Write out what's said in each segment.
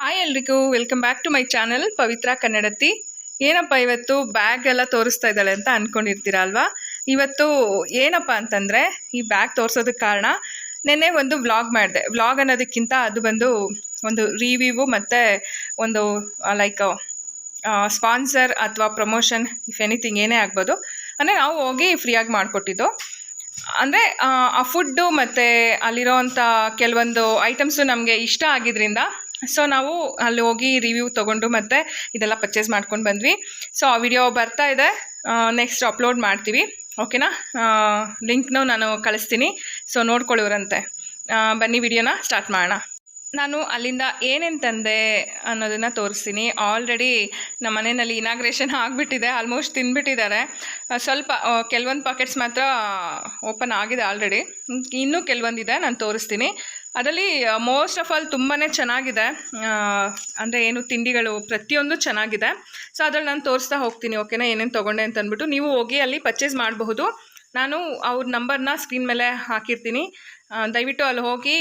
Hi ಎಲ್ರಿಗೂ welcome back to my channel Pavitra Kannadathi. ಏನಪ್ಪ ಇವತ್ತು ಬ್ಯಾಗ್ ಎಲ್ಲ ತೋರಿಸ್ತಾ ಇದ್ದಾಳೆ ಅಂತ ಅಂದ್ಕೊಂಡಿರ್ತೀರ ಅಲ್ವಾ? ಇವತ್ತು ಏನಪ್ಪ ಅಂತಂದರೆ, ಈ ಬ್ಯಾಗ್ ತೋರಿಸೋದಕ್ಕೆ ಕಾರಣ ನೆನ್ನೆ ಒಂದು ವ್ಲಾಗ್ ಮಾಡಿದೆ. ವ್ಲಾಗ್ ಅನ್ನೋದಕ್ಕಿಂತ ಅದು ಬಂದು ಒಂದು ರಿವ್ಯೂ ಮತ್ತು ಒಂದು ಲೈಕ್ ಸ್ಪಾನ್ಸರ್ ಅಥವಾ ಪ್ರಮೋಷನ್ ಇಫ್ ಎನಿಥಿಂಗ್ ಏನೇ ಆಗ್ಬೋದು. ಅಂದರೆ ನಾವು ಹೋಗಿ ಫ್ರೀಯಾಗಿ ಮಾಡಿಕೊಟ್ಟಿದ್ದು. ಅಂದರೆ, ಆ ಫುಡ್ಡು ಮತ್ತು ಅಲ್ಲಿರೋವಂಥ ಕೆಲವೊಂದು ಐಟಮ್ಸು ನಮಗೆ ಇಷ್ಟ ಆಗಿದ್ರಿಂದ ಸೊ ನಾವು ಅಲ್ಲಿ ಹೋಗಿ ರಿವ್ಯೂ ತೊಗೊಂಡು ಮತ್ತು ಇದೆಲ್ಲ ಪರ್ಚೇಸ್ ಮಾಡ್ಕೊಂಡು ಬಂದ್ವಿ. ಸೊ ಆ ವಿಡಿಯೋ ಬರ್ತಾ ಇದೆ. ನೆಕ್ಸ್ಟ್ ಅಪ್ಲೋಡ್ ಮಾಡ್ತೀವಿ. ಓಕೆನಾ ಲಿಂಕ್ನೂ ನಾನು ಕಳಿಸ್ತೀನಿ. ಸೊ ನೋಡ್ಕೊಳ್ಳೋರಂತೆ. ಬನ್ನಿ ವಿಡಿಯೋನ ಸ್ಟಾರ್ಟ್ ಮಾಡೋಣ. ನಾನು ಅಲ್ಲಿಂದ ಏನೇನು ತಂದೆ ಅನ್ನೋದನ್ನು ತೋರಿಸ್ತೀನಿ. ಆಲ್ರೆಡಿ ನಮ್ಮ ಮನೆಯಲ್ಲಿ ಇನಾಗ್ರೇಷನ್ ಆಗಿಬಿಟ್ಟಿದೆ. ಆಲ್ಮೋಸ್ಟ್ ತಿಂದ್ಬಿಟ್ಟಿದ್ದಾರೆ ಸ್ವಲ್ಪ ಕೆಲವೊಂದು ಪಾಕೆಟ್ಸ್ ಮಾತ್ರ ಓಪನ್ ಆಗಿದೆ ಆಲ್ರೆಡಿ ಇನ್ನೂ ಕೆಲವೊಂದಿದೆ, ನಾನು ತೋರಿಸ್ತೀನಿ. ಅದರಲ್ಲಿ ಮೋಸ್ಟ್ ಆಫ್ ಆಲ್ ತುಂಬಾ ಚೆನ್ನಾಗಿದೆ. ಅಂದರೆ ಏನು ತಿಂಡಿಗಳು ಪ್ರತಿಯೊಂದು ಚೆನ್ನಾಗಿದೆ. ಸೊ ಅದ್ರಲ್ಲಿ ನಾನು ತೋರಿಸ್ತಾ ಹೋಗ್ತೀನಿ ಓಕೆನಾ ಏನೇನು ತೊಗೊಂಡೆ ಅಂತ ಅಂದ್ಬಿಟ್ಟು ನೀವು ಹೋಗಿ ಅಲ್ಲಿ ಪರ್ಚೇಸ್ ಮಾಡಬಹುದು. ನಾನು ಅವ್ರ ನಂಬರ್ನ ಸ್ಕ್ರೀನ್ ಮೇಲೆ ಹಾಕಿರ್ತೀನಿ. ದಯವಿಟ್ಟು ಅಲ್ಲಿ ಹೋಗಿ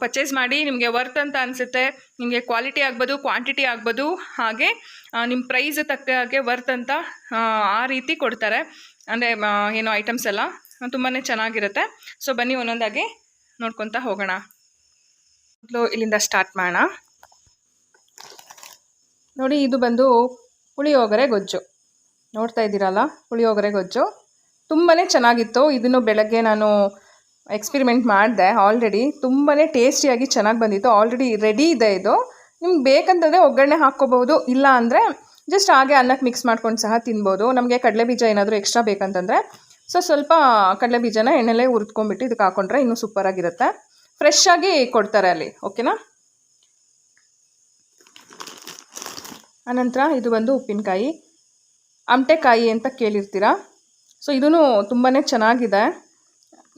ಪರ್ಚೇಸ್ ಮಾಡಿ ನಿಮಗೆ ವರ್ತ್ ಅಂತ ಅನಿಸುತ್ತೆ ನಿಮಗೆ ಕ್ವಾಲಿಟಿ ಆಗ್ಬೋದು ಕ್ವಾಂಟಿಟಿ ಆಗ್ಬೋದು ಹಾಗೆ ನಿಮ್ಮ ಪ್ರೈಸ್ ತಕ್ಕ ಹಾಗೆ ವರ್ತ್ ಅಂತ ಆ, ರೀತಿ ಕೊಡ್ತಾರೆ. ಅಂದರೆ ಏನು ಐಟಮ್ಸ್ ಎಲ್ಲ ತುಂಬಾ ಚೆನ್ನಾಗಿರುತ್ತೆ. ಸೊ ಬನ್ನಿ ಒಂದೊಂದಾಗಿ ನೋಡ್ಕೊತಾ ಹೋಗೋಣ. ಮೊದಲು ಇಲ್ಲಿಂದ ಸ್ಟಾರ್ಟ್ ಮಾಡೋಣ. ನೋಡಿ, ಇದು ಬಂದು ಪುಳಿಯೋಗರೆ ಗೊಜ್ಜು. ನೋಡ್ತಾ ಇದ್ದೀರಲ್ಲ, ಪುಳಿಯೋಗರೆ ಗೊಜ್ಜು. ತುಂಬಾ ಚೆನ್ನಾಗಿತ್ತು. ಇದನ್ನು ಬೆಳಗ್ಗೆ ನಾನು ಎಕ್ಸ್ಪಿರಿಮೆಂಟ್ ಮಾಡಿದೆ ಆಲ್ರೆಡಿ ತುಂಬಾ ಟೇಸ್ಟಿಯಾಗಿ ಚೆನ್ನಾಗಿ ಬಂದಿತ್ತು. ಆಲ್ರೆಡಿ ರೆಡಿ ಇದೆ ಇದು. ನಿಮ್ಗೆ ಬೇಕಂತಂದರೆ ಒಗ್ಗರಣೆ ಹಾಕ್ಕೋಬಹುದು ಇಲ್ಲ ಅಂದರೆ ಜಸ್ಟ್ ಹಾಗೆ ಅನ್ನಕ್ಕೆ ಮಿಕ್ಸ್ ಮಾಡ್ಕೊಂಡು ಸಹ ತಿನ್ಬೋದು. ನಮಗೆ ಕಡಲೆ ಬೀಜ ಏನಾದರೂ ಎಕ್ಸ್ಟ್ರಾ ಬೇಕಂತಂದರೆ. ಸೊ ಸ್ವಲ್ಪ ಕಡಲೆ ಬೀಜನ ಎಣ್ಣೆಲೆ ಹುರಿದ್ಕೊಂಡ್ಬಿಟ್ಟು ಇದಕ್ಕೆ ಹಾಕೊಂಡ್ರೆ ಇನ್ನೂ ಸೂಪರಾಗಿರುತ್ತೆ ಫ್ರೆಶ್ ಆಗಿ ಕೊಡ್ತಾರೆ ಅಲ್ಲಿ ಓಕೆನಾ ಅನಂತರ ಇದು ಬಂದು ಉಪ್ಪಿನಕಾಯಿ. ಅಮಟೆಕಾಯಿ ಅಂತ ಕೇಳಿರ್ತೀರಾ? ಸೊ ಇದೂ ತುಂಬಾ ಚೆನ್ನಾಗಿದೆ.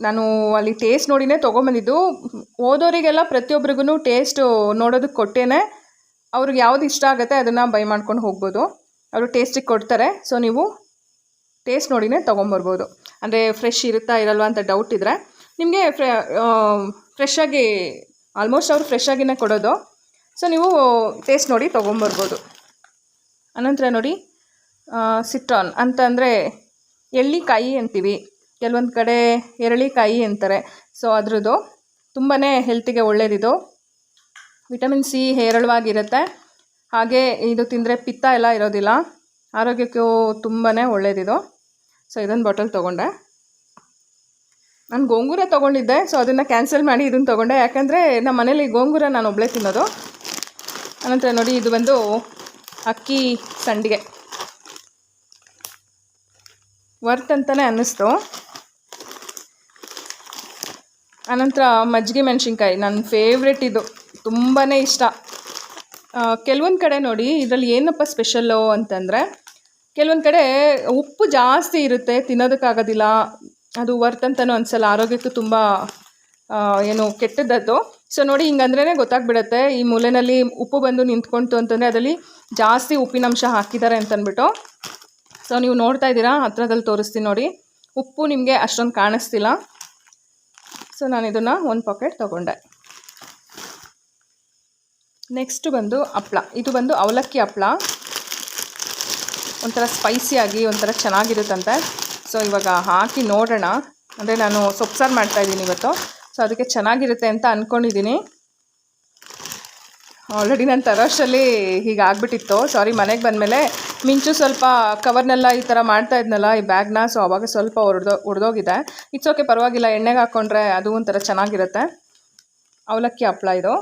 ನಾನು ಅಲ್ಲಿ ಟೇಸ್ಟ್ ನೋಡಿನೇ ತೊಗೊಂಬಂದಿದ್ದು. ಓದೋರಿಗೆಲ್ಲ ಪ್ರತಿಯೊಬ್ಬರಿಗೂ ಟೇಸ್ಟು ನೋಡೋದಕ್ಕೆ ಕೊಟ್ಟೇನೆ. ಅವ್ರಿಗೆ ಯಾವ್ದು ಇಷ್ಟ ಆಗುತ್ತೆ ಅದನ್ನು ಬೈ ಮಾಡ್ಕೊಂಡು ಹೋಗ್ಬೋದು. ಅವರು ಟೇಸ್ಟಿಗೆ ಕೊಡ್ತಾರೆ. ಸೊ ನೀವು ಟೇಸ್ಟ್ ನೋಡಿನೇ ತೊಗೊಂಬರ್ಬೋದು. ಅಂದರೆ ಫ್ರೆಶ್ ಇರುತ್ತಾ ಇರಲ್ವಾ ಅಂತ ಡೌಟ್ ಇದ್ದರೆ ನಿಮಗೆ ಫ್ರೆ ಫ್ರೆಶ್ ಆಗಿ ಆಲ್ಮೋಸ್ಟ್ ಅವರು ಫ್ರೆಶ್ ಆಗಿನೇ ಕೊಡೋದು. ಸೊ ನೀವು ಟೇಸ್ಟ್ ನೋಡಿ ತೊಗೊಂಬರ್ಬೋದು. ಅನಂತರ ನೋಡಿ ಸಿಟ್ರಾನ್ ಅಂತಂದರೆ ಎಳ್ಳಿಕಾಯಿ ಅಂತೀವಿ. ಕೆಲವೊಂದು ಕಡೆ ಎರಳಿಕಾಯಿ ಅಂತಾರೆ. ಸೊ ಅದ್ರದ್ದು ತುಂಬಾ ಹೆಲ್ತಿಗೆ ಒಳ್ಳೇದಿದು. Vitamin C ಹೇರಳವಾಗಿರುತ್ತೆ. ಹಾಗೆ ಇದು ತಿಂದರೆ ಪಿತ್ತ ಎಲ್ಲ ಇರೋದಿಲ್ಲ. ಆರೋಗ್ಯಕ್ಕೂ ತುಂಬಾ ಒಳ್ಳೆಯದಿದು ಸೊ ಇದೊಂದು ಬಾಟಲ್ ತೊಗೊಂಡೆ. ನಾನು ಗೋಂಗೂರ ತೊಗೊಂಡಿದ್ದೆ ಸೊ ಅದನ್ನು ಕ್ಯಾನ್ಸಲ್ ಮಾಡಿ ಇದನ್ನು ತೊಗೊಂಡೆ. ಯಾಕಂದರೆ ನಮ್ಮ ಮನೇಲಿ ಗೋಂಗೂರ ನಾನು ಒಬ್ಬಳೇ ತಿನ್ನೋದು. ಅನಂತರ ನೋಡಿ ಇದು ಬಂದು ಅಕ್ಕಿ ಸಂಡಿಗೆ. ವರ್ತ್ ಅಂತಲೇ ಅನ್ನಿಸ್ತು. ಅನಂತರ ಮಜ್ಜಿಗೆ ಮೆಣಸಿನ್ಕಾಯಿ ನನ್ನ ಫೇವ್ರೆಟ್ ಇದು. ತುಂಬಾ ಇಷ್ಟ. ಕೆಲವೊಂದು ಕಡೆ ನೋಡಿ ಇದರಲ್ಲಿ ಏನಪ್ಪ ಸ್ಪೆಷಲ್ಲು ಅಂತಂದರೆ, ಕೆಲವೊಂದು ಕಡೆ ಉಪ್ಪು ಜಾಸ್ತಿ ಇರುತ್ತೆ ತಿನ್ನೋದಕ್ಕಾಗೋದಿಲ್ಲ. ಅದು ವರ್ತ್ ಅಂತಲೂ ಅನ್ಸಲ್ಲ. ಆರೋಗ್ಯಕ್ಕೂ ತುಂಬ ಏನು ಕೆಟ್ಟದ್ದದು. ಸೊ ನೋಡಿ ಹಿಂಗಂದ್ರೇ ಗೊತ್ತಾಗ್ಬಿಡುತ್ತೆ. ಈ ಮೂಲೆಯಲ್ಲಿ ಉಪ್ಪು ಬಂದು ನಿಂತ್ಕೊಂತು ಅಂತಂದರೆ ಅದರಲ್ಲಿ ಜಾಸ್ತಿ ಉಪ್ಪಿನಂಶ ಹಾಕಿದ್ದಾರೆ ಅಂತಂದ್ಬಿಟ್ಟು ಸೊ ನೀವು ನೋಡ್ತಾ ಇದ್ದೀರಾ? ಹತ್ರದಲ್ಲಿ ತೋರಿಸ್ತೀನಿ ನೋಡಿ. ಉಪ್ಪು ನಿಮಗೆ ಅಷ್ಟೊಂದು ಕಾಣಿಸ್ತಿಲ್ಲ. ಸೊ ನಾನು ಇದನ್ನು ಒಂದು ಪಾಕೆಟ್ ತೊಗೊಂಡೆ. ನೆಕ್ಸ್ಟ್ ಬಂದು ಹಪ್ಳ. ಇದು ಬಂದು ಅವಲಕ್ಕಿ ಹಪ್ಳ. ಒಂಥರ ಸ್ಪೈಸಿಯಾಗಿ ಒಂಥರ ಚೆನ್ನಾಗಿರುತ್ತಂತೆ. ಸೊ ಇವಾಗ ಹಾಕಿ ನೋಡೋಣ. ಅಂದರೆ ನಾನು ಸೊಪ್ಸಾರು ಮಾಡ್ತಾಯಿದ್ದೀನಿ ಇವತ್ತು. ಸೊ ಅದಕ್ಕೆ ಚೆನ್ನಾಗಿರುತ್ತೆ ಅಂತ ಅಂದ್ಕೊಂಡಿದ್ದೀನಿ ಆಲ್ರೆಡಿ ನಾನು ತರೋಷ್ಟರಲ್ಲಿ ಹೀಗೆ ಆಗಿಬಿಟ್ಟಿತ್ತು. ಸಾರಿ ಮನೆಗೆ ಬಂದಮೇಲೆ ಮಿಂಚು ಸ್ವಲ್ಪ ಕವರ್ನೆಲ್ಲ ಈ ಥರ ಮಾಡ್ತಾ ಇದ್ನಲ್ಲ ಈ ಬ್ಯಾಗ್ನ. ಸೊ ಅವಾಗ ಸ್ವಲ್ಪ ಹೊಡೆದೋ ಹೊಡೆದೋಗಿದೆ ಇಟ್ಸ್ ಓಕೆ ಪರವಾಗಿಲ್ಲ, ಎಣ್ಣೆಗೆ ಹಾಕ್ಕೊಂಡ್ರೆ ಅದು ಒಂಥರ ಚೆನ್ನಾಗಿರುತ್ತೆ. ಅವಲಕ್ಕಿ ಹಪ್ಪಳ ಇದು.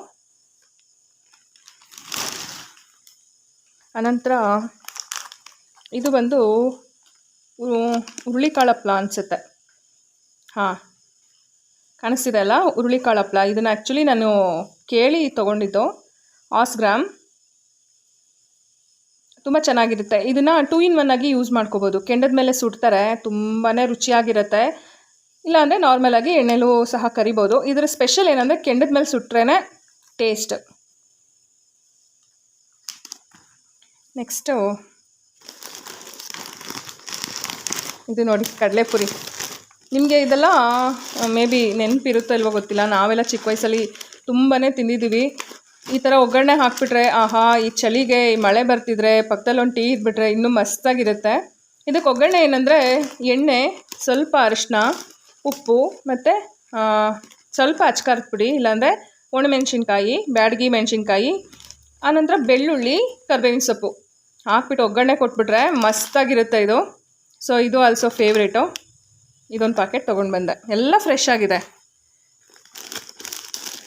ಅನಂತರ ಇದು ಬಂದು ಹುರುಳಿಕಾಳು ಹಪ್ಪಳ ಅನಿಸುತ್ತೆ. ಹಾಂ, ಕಾಣಿಸ್ತಿದೆ ಅಲ್ಲ ಹುರುಳಿಕಾಳು ಹಪ್ಳ ಇದನ್ನು ಆ್ಯಕ್ಚುಲಿ ನಾನು ಕೇಳಿ ತೊಗೊಂಡಿದ್ದು ಆಸ್ ಗ್ರಾಮ್. ತುಂಬ ಚೆನ್ನಾಗಿರುತ್ತೆ. ಇದನ್ನು ಟೂ ಇನ್ ಒನ್ ಆಗಿ ಯೂಸ್ ಮಾಡ್ಕೋಬೋದು. ಕೆಂಡದ ಮೇಲೆ ಸುಡ್ತಾರೆ ತುಂಬಾ ರುಚಿಯಾಗಿರುತ್ತೆ. ಇಲ್ಲಾಂದರೆ ನಾರ್ಮಲಾಗಿ ಎಣ್ಣೆಲೂ ಸಹ ಕರಿಬೋದು. ಇದರ ಸ್ಪೆಷಲ್ ಏನಂದರೆ ಕೆಂಡದ ಮೇಲೆ ಸುಟ್ರೇ ಟೇಸ್ಟ್ ನೆಕ್ಸ್ಟು ಇದು ನೋಡಿ, ಕಡಲೆಪುರಿ. ನಿಮಗೆ ಇದೆಲ್ಲ ಮೇ ಬಿ ನೆನಪಿರುತ್ತೋ ಇಲ್ವೋ ಗೊತ್ತಿಲ್ಲ. ನಾವೆಲ್ಲ ಚಿಕ್ಕ ವಯಸ್ಸಲ್ಲಿ ತುಂಬಾ ತಿಂದಿದ್ದೀವಿ. ಈ ಥರ ಒಗ್ಗರಣೆ ಹಾಕ್ಬಿಟ್ರೆ, ಆಹಾ, ಈ ಚಳಿಗೆ ಈ ಮಳೆ ಬರ್ತಿದ್ರೆ ಪಕ್ಕದಲ್ಲಿ ಒಂದು ಟೀ ಇದ್ಬಿಟ್ರೆ ಇನ್ನೂ ಮಸ್ತಾಗಿರುತ್ತೆ. ಇದಕ್ಕೆ ಒಗ್ಗರಣೆ ಏನಂದರೆ, ಎಣ್ಣೆ, ಸ್ವಲ್ಪ ಅರಿಶಿನ ಉಪ್ಪು ಮತ್ತು ಸ್ವಲ್ಪ ಅಚ್ಕಾರದ ಪುಡಿ, ಇಲ್ಲಾಂದರೆ ಒಣಮೆಣ್ಸಿನ್ಕಾಯಿ, ಬ್ಯಾಡಗಿ ಮೆಣಸಿನ್ಕಾಯಿ ಆನಂತರ ಬೆಳ್ಳುಳ್ಳಿ, ಕರ್ಬೇವಿನ ಸೊಪ್ಪು. ಹಾಕ್ಬಿಟ್ಟು ಒಗ್ಗರಣೆ ಕೊಟ್ಬಿಟ್ರೆ ಮಸ್ತಾಗಿರುತ್ತೆ ಇದು. ಸೊ ಇದು ಆಲ್ಸೋ ಫೇವ್ರೇಟು ಇದೊಂದು ಪ್ಯಾಕೆಟ್ ತೊಗೊಂಡು ಬಂದೆ. ಎಲ್ಲ ಫ್ರೆಶ್ ಆಗಿದೆ.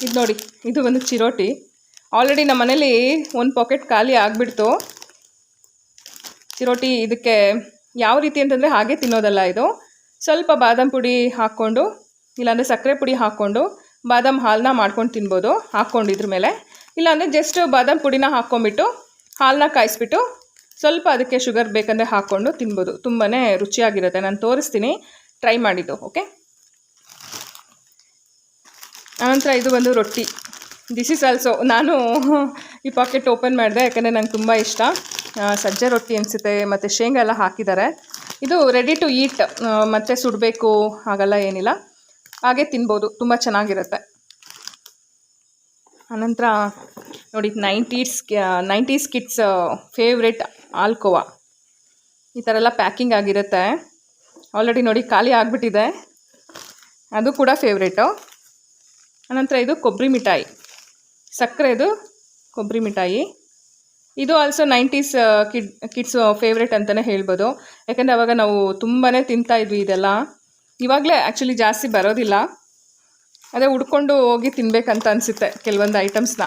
ಇದು ನೋಡಿ, ಇದು ಒಂದು ಚಿರೋಟಿ. ಆಲ್ರೆಡಿ ನಮ್ಮ ಮನೇಲಿ ಒಂದು ಪಾಕೆಟ್ ಖಾಲಿ ಆಗಿಬಿಡ್ತು. ಚಿರೋಟಿ ಇದಕ್ಕೆ ಯಾವ ರೀತಿ ಅಂತಂದರೆ ಹಾಗೆ ತಿನ್ನೋದಲ್ಲ ಇದು. ಸ್ವಲ್ಪ ಬಾದಾಮ್ ಪುಡಿ ಹಾಕ್ಕೊಂಡು, ಇಲ್ಲಾಂದರೆ ಸಕ್ಕರೆ ಪುಡಿ ಹಾಕ್ಕೊಂಡು, ಬಾದಾಮ್ ಹಾಲನ್ನ ಮಾಡ್ಕೊಂಡು ತಿನ್ಬೋದು, ಹಾಕ್ಕೊಂಡು ಇದ್ರ ಮೇಲೆ. ಇಲ್ಲಾಂದರೆ ಜಸ್ಟ್ ಬಾದಾಮ್ ಪುಡಿನ ಹಾಕ್ಕೊಂಬಿಟ್ಟು ಹಾಲನ್ನ ಕಾಯಿಸ್ಬಿಟ್ಟು ಸ್ವಲ್ಪ ಅದಕ್ಕೆ ಶುಗರ್ ಬೇಕಂದರೆ ಹಾಕ್ಕೊಂಡು ತಿನ್ಬೋದು. ತುಂಬಾ ರುಚಿಯಾಗಿರುತ್ತೆ. ನಾನು ತೋರಿಸ್ತೀನಿ. ಟ್ರೈ ಮಾಡಿದ್ದು ಓಕೆ ಆನಂತರ ಇದು ಬಂದು ರೊಟ್ಟಿ. ದಿಸ್ ಇಸ್ ಆಲ್ಸೋ ನಾನು ಈ ಪಾಕೆಟ್ ಓಪನ್ ಮಾಡಿದೆ, ಯಾಕಂದರೆ ನಂಗೆ ತುಂಬ ಇಷ್ಟ. ಸಜ್ಜೆ ರೊಟ್ಟಿ ಅನಿಸುತ್ತೆ, ಮತ್ತು ಶೇಂಗಾ ಎಲ್ಲ ಹಾಕಿದ್ದಾರೆ. ಇದು ರೆಡಿ ಟು ಈಟ್ ಮತ್ತೆ ಸುಡಬೇಕು, ಹಾಗೆಲ್ಲ ಏನಿಲ್ಲ. ಹಾಗೆ ತಿನ್ಬೋದು, ತುಂಬ ಚೆನ್ನಾಗಿರುತ್ತೆ. ಅನಂತರ ನೋಡಿ ನೈಂಟೀಸ್ ನೈಂಟೀಸ್ ಕಿಡ್ಸ್ ಫೇವ್ರೆಟ್ ಆಲ್ಕೋವಾ ಈ ಥರ ಎಲ್ಲ ಪ್ಯಾಕಿಂಗ್ ಆಗಿರುತ್ತೆ. ಆಲ್ರೆಡಿ ನೋಡಿ, ಖಾಲಿ ಆಗಿಬಿಟ್ಟಿದೆ. ಅದು ಕೂಡ ಫೇವ್ರೇಟು ಆನಂತರ ಇದು ಕೊಬ್ಬರಿ ಮಿಠಾಯಿ. ಸಕ್ಕರೆದು ಕೊಬ್ಬರಿ ಮಿಠಾಯಿ. ಇದು also nineties kid kids favourite ಅಂತಲೇ ಹೇಳ್ಬೋದು. ಯಾಕೆಂದರೆ ಅವಾಗ ನಾವು ತುಂಬಾ ತಿಂತಾಯಿದ್ವಿ ಇದೆಲ್ಲ. ಇವಾಗಲೇ ಆ್ಯಕ್ಚುಲಿ ಜಾಸ್ತಿ ಬರೋದಿಲ್ಲ. ಅದೇ ಉಡ್ಕೊಂಡು ಹೋಗಿ ತಿನ್ಬೇಕಂತ ಅನಿಸುತ್ತೆ ಕೆಲವೊಂದು ಐಟಮ್ಸ್ನ.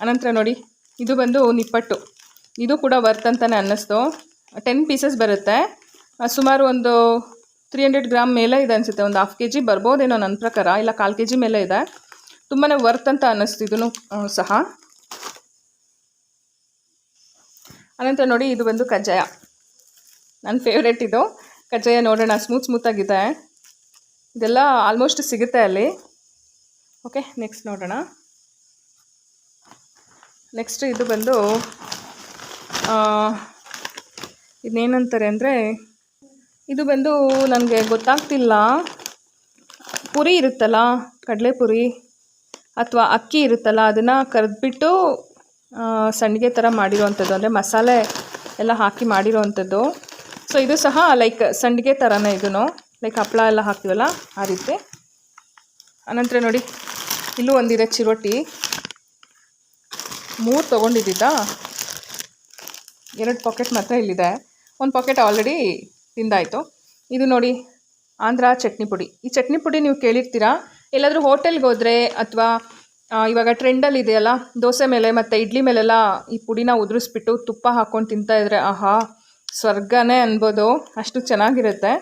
ಅನಂತರ ನೋಡಿ, ಇದು ಬಂದು ನಿಪ್ಪಟ್ಟು. ಇದು ಕೂಡ ವರ್ತ್ ಅಂತಲೇ ಅನ್ನಿಸ್ತು. ಟೆನ್ ಪೀಸಸ್ ಬರುತ್ತೆ. ಸುಮಾರು ಒಂದು ತ್ರೀ ಹಂಡ್ರೆಡ್ ಗ್ರಾಮ್ ಮೇಲೆ ಇದೆ ಅನಿಸುತ್ತೆ. ಒಂದು ಹಾಫ್ ಕೆ ಜಿ ಬರ್ಬೋದೇನೋ ನನ್ನ ಪ್ರಕಾರ. ಇಲ್ಲ, ಕಾಲು ಕೆ ಜಿ ಮೇಲೆ ಇದೆ. ತುಂಬಾ ವರ್ತ್ ಅಂತ ಅನ್ನಿಸ್ತು ಇದೂ ಸಹ. ಅನಂತರ ನೋಡಿ, ಇದು ಬಂದು ಕಜ್ಜಾಯ. ನನ್ನ ಫೇವ್ರೇಟ್ ಇದು. ಕಜ್ಜಾಯ ನೋಡೋಣ. ಸ್ಮೂತ್ ಸ್ಮೂತಾಗಿದೆ ಇದೆಲ್ಲ ಆಲ್ಮೋಸ್ಟ್ ಸಿಗುತ್ತೆ ಅಲ್ಲಿ. ಓಕೆ ನೆಕ್ಸ್ಟ್ ನೋಡೋಣ. ನೆಕ್ಸ್ಟ್ ಇದು ಬಂದು ಇದನ್ನೇನಂತಾರೆ ಅಂದರೆ, ಇದು ಬಂದು ನನಗೆ ಗೊತ್ತಾಗ್ತಿಲ್ಲ. ಪುರಿ ಇರುತ್ತಲ್ಲ ಕಡಲೆಪುರಿ ಅಥವಾ ಅಕ್ಕಿ ಇರುತ್ತಲ್ಲ, ಅದನ್ನು ಕರೆದ್ಬಿಟ್ಟು ಸಂಡಿಗೆ ಥರ ಮಾಡಿರೋವಂಥದ್ದು ಅಂದರೆ ಮಸಾಲೆ ಎಲ್ಲ ಹಾಕಿ ಮಾಡಿರೋವಂಥದ್ದು ಸೊ ಇದು ಸಹ ಲೈಕ್ ಸಂಡಿಗೆ ಥರನೇ ಇದೂ ಲೈಕ್ ಹಪ್ಪಳ ಎಲ್ಲ ಹಾಕ್ತೀವಲ್ಲ? ಆ ರೀತಿ. ಆನಂತರ ನೋಡಿ, ಇಲ್ಲೂ ಒಂದಿದೆ ಚಿರೋಟಿ ಮೂರು ತೊಗೊಂಡಿದ್ದಿದ್ದಾ? ಎರಡು ಪಾಕೆಟ್ ಮಾತ್ರ ಇಲ್ಲಿದೆ. ಒಂದು ಪಾಕೆಟ್ ಆಲ್ರೆಡಿ ತಿಂದಾಯಿತು. ಇದು ನೋಡಿ, ಆಂಧ್ರ ಚಟ್ನಿ ಪುಡಿ. ಈ ಚಟ್ನಿ ಪುಡಿ ನೀವು ಕೇಳಿರ್ತೀರಾ? ಎಲ್ಲಾದರೂ ಹೋಟೆಲ್ಗೆ ಹೋದರೆ ಅಥವಾ ಇವಾಗ ಟ್ರೆಂಡಲ್ಲಿ ಇದೆಯಲ್ಲ, ದೋಸೆ ಮೇಲೆ ಮತ್ತು ಇಡ್ಲಿ ಮೇಲೆಲ್ಲ ಈ ಪುಡಿನ ಉದುರಿಸ್ಬಿಟ್ಟು ತುಪ್ಪ ಹಾಕ್ಕೊಂಡು ತಿಂತಾ ಇದ್ರೆ ಆಹಾ, ಸ್ವರ್ಗನೇ ಅನ್ಬೋದು. ಅಷ್ಟು ಚೆನ್ನಾಗಿರುತ್ತೆ.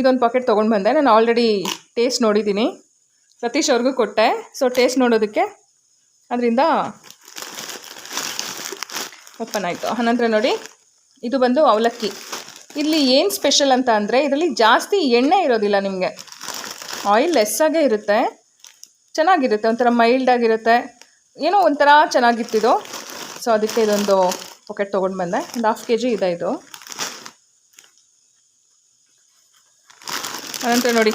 ಇದೊಂದು ಪಾಕೆಟ್ ತೊಗೊಂಡು ಬಂದೆ. ನಾನು ಆಲ್ರೆಡಿ ಟೇಸ್ಟ್ ನೋಡಿದ್ದೀನಿ. ಸತೀಶ್ ಅವ್ರಿಗೂ ಕೊಟ್ಟೆ. ಸೊ ಟೇಸ್ಟ್ ನೋಡೋದಕ್ಕೆ ಅದರಿಂದ ಓಪನ್ ಆಯಿತು. ಆನಂತರ ನೋಡಿ, ಇದು ಬಂದು ಅವಲಕ್ಕಿ. ಇಲ್ಲಿ ಏನು ಸ್ಪೆಷಲ್ ಅಂತ ಅಂದರೆ, ಇದರಲ್ಲಿ ಜಾಸ್ತಿ ಎಣ್ಣೆ ಇರೋದಿಲ್ಲ ನಿಮಗೆ. ಆಯಿಲ್ ಲೆಸ್ಸಾಗೇ ಇರುತ್ತೆ. ಚೆನ್ನಾಗಿರುತ್ತೆ, ಒಂಥರ ಮೈಲ್ಡಾಗಿರುತ್ತೆ ಏನೋ ಒಂಥರ ಚೆನ್ನಾಗಿತ್ತಿದು ಸೊ ಅದಕ್ಕೆ ಇದೊಂದು ಪಾಕೆಟ್ ತೊಗೊಂಡು ಬಂದೆ. ಒಂದು ಹಾಫ್ ಕೆ ಜಿ ಇದೆ ಇದು. ಅನಂತರ ನೋಡಿ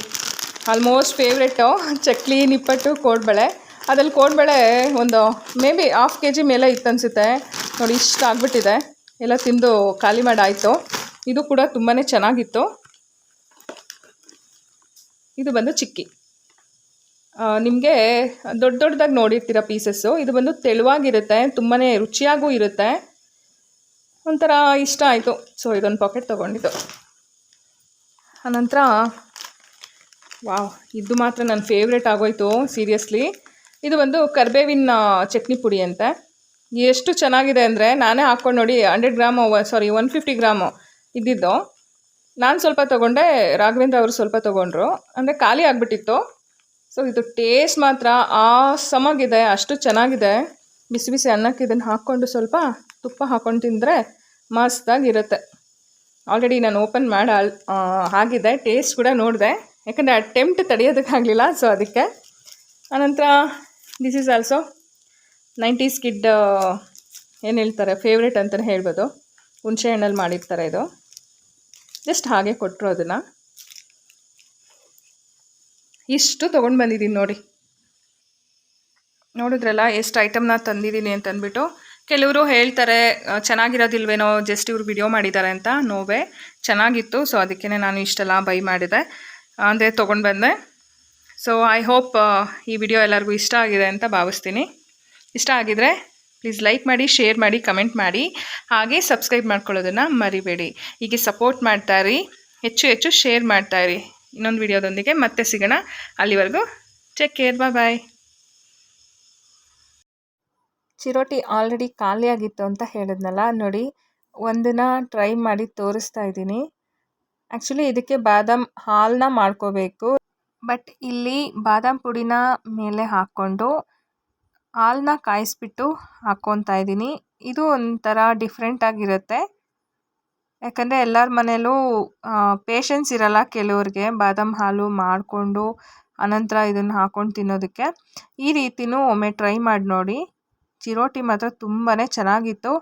ಆಲ್ಮೋಸ್ಟ್ ಫೇವ್ರೆಟು ಚಕ್ಲಿ, ನಿಪ್ಪಟ್ಟು, ಕೋಡ್ಬಳೆ. ಅದ್ರಲ್ಲಿ ಕೋಡ್ಬಳೆ ಒಂದು may be half K G ಮೇಲೆ ಇತ್ತು ಅನಿಸುತ್ತೆ. ನೋಡಿ, ಇಷ್ಟು ಆಗಿಬಿಟ್ಟಿದೆ. ಎಲ್ಲ ತಿಂದು ಖಾಲಿ ಮಾಡಾಯಿತು. ಇದು ಕೂಡ ತುಂಬಾ ಚೆನ್ನಾಗಿತ್ತು. ಇದು ಬಂದು ಚಿಕ್ಕಿ. ನಿಮಗೆ ದೊಡ್ಡ ದೊಡ್ಡದಾಗಿ ನೋಡಿರ್ತೀರ ಪೀಸಸ್ಸು ಇದು ಬಂದು ತೆಳುವಾಗಿರುತ್ತೆ ತುಂಬಾ ರುಚಿಯಾಗೂ ಇರುತ್ತೆ. ಒಂಥರ ಇಷ್ಟ ಆಯಿತು. ಸೊ ಇದೊಂದು ಪಾಕೆಟ್ ತೊಗೊಂಡಿದ್ದು. ಆನಂತರ ವಾವ್, ಇದು ಮಾತ್ರ ನನ್ನ ಫೇವ್ರೇಟ್ ಆಗೋಯ್ತು ಸೀರಿಯಸ್ಲಿ ಇದು ಒಂದು ಕರ್ಬೇವಿನ ಚಟ್ನಿ ಪುಡಿ ಅಂತೆ. ಎಷ್ಟು ಚೆನ್ನಾಗಿದೆ ಅಂದರೆ, ನಾನೇ ಹಾಕ್ಕೊಂಡು ನೋಡಿ hundred gram sorry one fifty gram ಇದ್ದಿದ್ದು. ನಾನು ಸ್ವಲ್ಪ ತೊಗೊಂಡೆ, ರಾಘವೇಂದ್ರ ಅವರು ಸ್ವಲ್ಪ ತೊಗೊಂಡ್ರು. ಅಂದರೆ ಖಾಲಿ ಆಗಿಬಿಟ್ಟಿತ್ತು. ಸೊ ಇದು ಟೇಸ್ಟ್ ಮಾತ್ರ ಆ ಸಮಾಗಿದೆ ಅಷ್ಟು ಚೆನ್ನಾಗಿದೆ. ಬಿಸಿ ಬಿಸಿ ಅನ್ನಕ್ಕೆ ಇದನ್ನು ಹಾಕ್ಕೊಂಡು ಸ್ವಲ್ಪ ತುಪ್ಪ ಹಾಕ್ಕೊಂಡು ತಿಂದರೆ ಮಸ್ತಾಗಿರುತ್ತೆ. ಆಲ್ರೆಡಿ ನಾನು ಓಪನ್ ಮಾಡಿ ಆಗಿದೆ ಟೇಸ್ಟ್ ಕೂಡ ನೋಡಿದೆ. ಯಾಕಂದರೆ ಅಟೆಂಪ್ಟ್ ಟೆಂಪ್ಟ್ ತಡೆಯೋದಕ್ಕಾಗಲಿಲ್ಲ ಸೊ ಅದಕ್ಕೆ. ಆನಂತರ this is also nineties kid ಏನು ಹೇಳ್ತಾರೆ ಫೇವ್ರೇಟ್ ಅಂತಲೇ ಹೇಳ್ಬೋದು. ಹುಣಸೆ ಹಣ್ಣಲ್ಲಿ ಮಾಡಿರ್ತಾರೆ ಇದು. ಜಸ್ಟ್ ಹಾಗೆ ಕೊಟ್ಟರು ಅದನ್ನು. ಇಷ್ಟು ತೊಗೊಂಡು ಬಂದಿದ್ದೀನಿ ನೋಡಿ. ನೋಡಿದ್ರಲ್ಲ, ಎಷ್ಟು ಐಟಮ್ನ ತಂದಿದ್ದೀನಿ ಅಂತಂದ್ಬಿಟ್ಟು. ಕೆಲವರು ಹೇಳ್ತಾರೆ ಚೆನ್ನಾಗಿರೋದಿಲ್ವೇನೋ ಜಸ್ಟ್ ಇವರು ವಿಡಿಯೋ ಮಾಡಿದ್ದಾರೆ ಅಂತ. ನೋವೇ ಚೆನ್ನಾಗಿತ್ತು ಸೊ ಅದಕ್ಕೇ ನಾನು ಇಷ್ಟೆಲ್ಲ ಬೈ ಮಾಡಿದೆ. ಅಂದರೆ ತೊಗೊಂಡು ಬಂದೆ. ಸೊ ಐ ಹೋಪ್ ಈ ವಿಡಿಯೋ ಎಲ್ಲರಿಗೂ ಇಷ್ಟ ಆಗಿದೆ ಅಂತ ಭಾವಿಸ್ತೀನಿ. ಇಷ್ಟ ಆಗಿದರೆ ಪ್ಲೀಸ್ ಲೈಕ್ ಮಾಡಿ ಶೇರ್ ಮಾಡಿ ಕಮೆಂಟ್ ಮಾಡಿ. ಹಾಗೆ ಸಬ್ಸ್ಕ್ರೈಬ್ ಮಾಡ್ಕೊಳ್ಳೋದನ್ನು ಮರಿಬೇಡಿ. ಹೀಗೆ ಸಪೋರ್ಟ್ ಮಾಡ್ತಾಯಿರಿ ಹೆಚ್ಚು ಹೆಚ್ಚು ಶೇರ್ ಮಾಡ್ತಾಯಿರಿ ಇನ್ನೊಂದು ವಿಡಿಯೋದೊಂದಿಗೆ ಮತ್ತೆ ಸಿಗೋಣ. ಅಲ್ಲಿವರೆಗೂ ಟೇಕ್ ಕೇರ್ ಬಾ ಬಾಯ್ ಚಿರೋಟಿ ಆಲ್ರೆಡಿ ಖಾಲಿಯಾಗಿತ್ತು ಅಂತ ಹೇಳಿದ್ನಲ್ಲ. ನೋಡಿ ಒಂದನ್ನು ಟ್ರೈ ಮಾಡಿ ತೋರಿಸ್ತಾ ಇದ್ದೀನಿ. ಆ್ಯಕ್ಚುಲಿ ಇದಕ್ಕೆ ಬಾದಾಮ್ ಹಾಲನ್ನ ಮಾಡ್ಕೋಬೇಕು. ಬಟ್ ಇಲ್ಲಿ ಬಾದಾಮ್ ಪುಡಿನ ಮೇಲೆ ಹಾಕ್ಕೊಂಡು ಹಾಲನ್ನ ಕಾಯಿಸ್ಬಿಟ್ಟು ಹಾಕ್ಕೊತಾ ಇದ್ದೀನಿ. ಇದು ಒಂಥರ ಡಿಫ್ರೆಂಟ್ ಆಗಿರುತ್ತೆ. ಯಾಕಂದರೆ ಎಲ್ಲರ ಮನೇಲೂ ಪೇಷನ್ಸ್ ಇರಲ್ಲ ಕೆಲವ್ರಿಗೆ ಬಾದಾಮ್ ಹಾಲು ಮಾಡಿಕೊಂಡು ಅನಂತರ ಇದನ್ನು ಹಾಕ್ಕೊಂಡು ತಿನ್ನೋದಕ್ಕೆ. ಈ ರೀತಿನೂ ಒಮ್ಮೆ ಟ್ರೈ ಮಾಡಿ ನೋಡಿ. ಚಿರೋಟಿ ಮಾತ್ರ ತುಂಬಾ ಚೆನ್ನಾಗಿತ್ತು.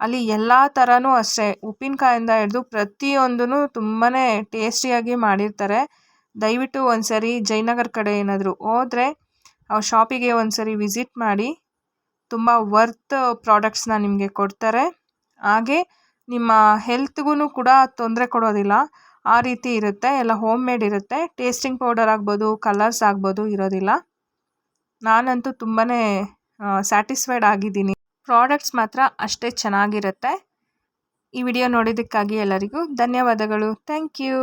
ಅಲ್ಲಿ ಎಲ್ಲ ಥರನೂ ಅಷ್ಟೇ. ಉಪ್ಪಿನಕಾಯಿಂದ ಹಿಡಿದು ಪ್ರತಿಯೊಂದೂ ತುಂಬಾ ಟೇಸ್ಟಿಯಾಗಿ ಮಾಡಿರ್ತಾರೆ. ದಯವಿಟ್ಟು ಒಂದು ಸರಿ ಜಯನಗರ ಕಡೆ ಏನಾದರೂ ಹೋದರೆ ಆ ಶಾಪಿಗೆ ಒಂದು ಸರಿ ವಿಸಿಟ್ ಮಾಡಿ. ತುಂಬ ವರ್ತ್ ಪ್ರಾಡಕ್ಟ್ಸ್ನ ನಿಮಗೆ ಕೊಡ್ತಾರೆ. ಹಾಗೆ ನಿಮ್ಮ ಹೆಲ್ತ್ಗೂ ಕೂಡ ತೊಂದರೆ ಕೊಡೋದಿಲ್ಲ. ಆ ರೀತಿ ಇರುತ್ತೆ. ಎಲ್ಲ ಹೋಮ್ ಮೇಡ್ ಇರುತ್ತೆ. ಟೇಸ್ಟಿಂಗ್ ಪೌಡರ್ ಆಗ್ಬೋದು, ಕಲರ್ಸ್ ಆಗ್ಬೋದು ಇರೋದಿಲ್ಲ. ನಾನಂತೂ ತುಂಬಾ ಸ್ಯಾಟಿಸ್ಫೈಡ್ ಆಗಿದ್ದೀನಿ. ಪ್ರಾಡಕ್ಟ್ಸ್ ಮಾತ್ರ ಅಷ್ಟೇ ಚೆನ್ನಾಗಿರುತ್ತೆ. ಈ ವಿಡಿಯೋ ನೋಡಿದ್ದಕ್ಕಾಗಿ ಎಲ್ಲರಿಗೂ ಧನ್ಯವಾದಗಳು. Thank you.